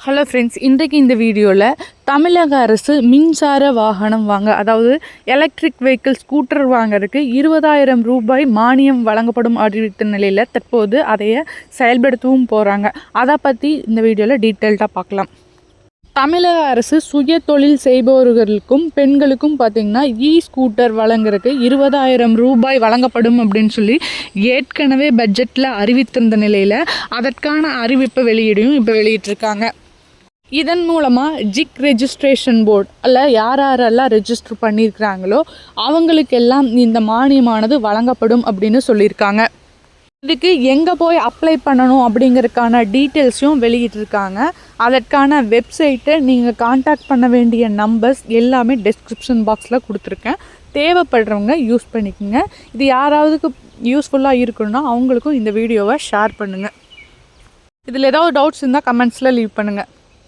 Hello friends இன்றைக்கு இந்த வீடியோவில் தமிழக அரசு மின்சார வாகனம் வாங்க அதாவது எலக்ட்ரிக் வெஹிக்கிள் ஸ்கூட்டர் வாங்கிறதுக்கு இருபதாயிரம் ரூபாய் மானியம் வழங்கப்படும் அறிவித்த நிலையில் தற்போது அதைய செயல்படுத்தவும் போகிறாங்க அதை பற்றி இந்த வீடியோவில் டீட்டெயில்டாக பார்க்கலாம் தமிழக அரசு சுய தொழில் செய்பவர்களுக்கும் பெண்களுக்கும் பார்த்திங்கன்னா இ ஸ்கூட்டர் வழங்குறதுக்கு இருபதாயிரம் ரூபாய் வழங்கப்படும் அப்படின்னு சொல்லி ஏற்கனவே பட்ஜெட்டில் அறிவித்திருந்த நிலையில் அதற்கான அறிவிப்பை வெளியிடையும் இப்போ வெளியிட்டிருக்காங்க. இதன் மூலமாக ஜிக் ரெஜிஸ்ட்ரேஷன் போர்டு அல்ல யார் யாரெல்லாம் ரெஜிஸ்டர் பண்ணியிருக்கிறாங்களோ அவங்களுக்கெல்லாம் இந்த மானியமானது வழங்கப்படும் அப்படின்னு சொல்லியிருக்காங்க. இதுக்கு எங்கே போய் அப்ளை பண்ணணும் அப்படிங்கிறதுக்கான டீட்டெயில்ஸையும் வெளியிட்டிருக்காங்க. அதற்கான வெப்சைட்டை நீங்கள் காண்டாக்ட் பண்ண வேண்டிய நம்பர்ஸ் எல்லாமே டெஸ்கிரிப்ஷன் பாக்ஸில் கொடுத்துருக்கேன். தேவைப்படுறவங்க யூஸ் பண்ணிக்கோங்க. இது யாராவதுக்கு யூஸ்ஃபுல்லாக இருக்குன்னா அவங்களுக்கும் இந்த வீடியோவை ஷேர் பண்ணுங்கள் இதில் ஏதாவது டவுட்ஸ் இருந்தால் கமெண்ட்ஸில் லீவ் பண்ணுங்கள்